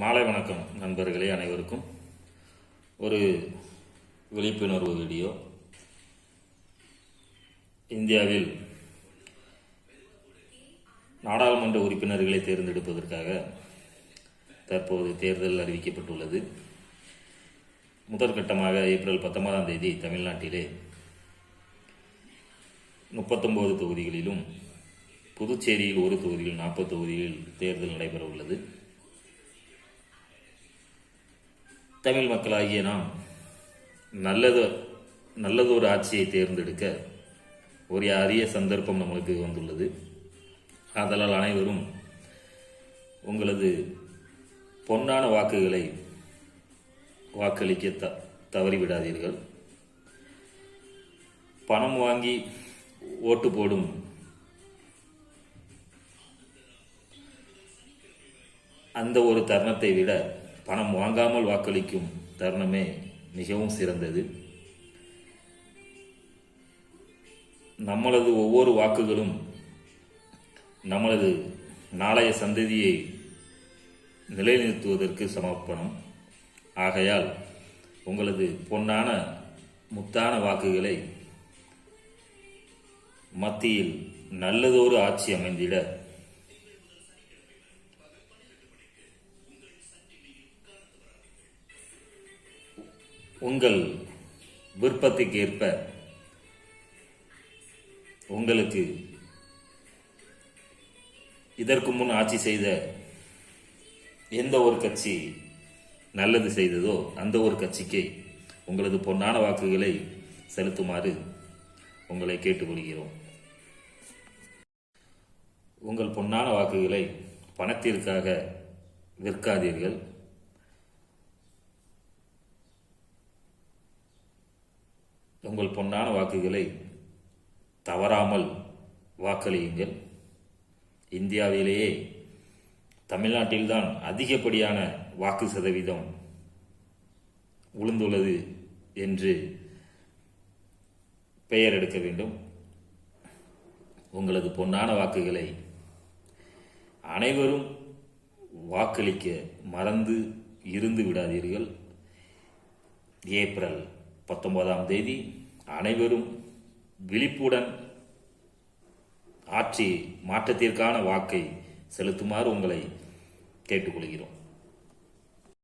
மாலை வணக்கம் நண்பர்களே அனைவருக்கும். ஒரு விழிப்புணர்வு வீடியோ. இந்தியாவில் நாடாளுமன்ற உறுப்பினர்களை தேர்ந்தெடுப்பதற்காக தற்போது தேர்தல் அறிவிக்கப்பட்டுள்ளது. முதற்கட்டமாக ஏப்ரல் பத்தொன்பதாம் தேதி தமிழ்நாட்டிலே முப்பத்தொம்போது தொகுதிகளிலும் புதுச்சேரியில் ஒரு தொகுதியில் நாற்பது தொகுதியில் தேர்தல் நடைபெற உள்ளது தமிழ் மக்களாகிய நாம் நல்லது ஒரு ஆட்சியை தேர்ந்தெடுக்க ஒரு அரிய சந்தர்ப்பம் நம்மளுக்கு வந்துள்ளது. ஆதலால் அனைவரும் உங்களது பொன்னான வாக்குகளை வாக்களிக்க த தவறிவிடாதீர்கள். பணம் வாங்கி ஓட்டு போடும் அந்த ஒரு தருணத்தை விட பணம் வாங்காமல் வாக்களிக்கும் தருணமே மிகவும் சிறந்தது. நம்மளது ஒவ்வொரு வாக்குகளும் நம்மளது நாளைய சந்ததியை நிலைநிறுத்துவதற்கு சமர்ப்பணம். ஆகையால் உங்களது பொன்னான முத்தான வாக்குகளை மத்தியில் நல்லதொரு ஆட்சி அமைந்திட உங்கள் விருப்பத்துக்கு ஏற்ப உங்களுக்கு இதற்கு முன் ஆட்சி செய்த எந்த ஒரு கட்சி நல்லது செய்ததோ அந்த ஒரு கட்சிக்கு உங்களது பொன்னான வாக்குகளை செலுத்துமாறு உங்களை கேட்டுக்கொள்கிறோம். உங்கள் பொன்னான வாக்குகளை பணத்திற்காக விற்காதீர்கள். உங்கள் பொன்னான வாக்குகளை தவறாமல் வாக்களியுங்கள். இந்தியாவிலேயே தமிழ்நாட்டில்தான் அதிகப்படியான வாக்கு சதவீதம் உளுந்துள்ளது என்று பெயர் எடுக்க வேண்டும். உங்களது பொன்னான வாக்குகளை அனைவரும் வாக்களிக்க மறந்து இருந்து விடாதீர்கள். ஏப்ரல் பத்தொன்பதாம் தேதி அனைவரும் விழிப்புடன் ஆட்சி மாற்றத்திற்கான வாக்கை செலுத்துமாறு உங்களை கேட்டுக்கொள்கிறோம்.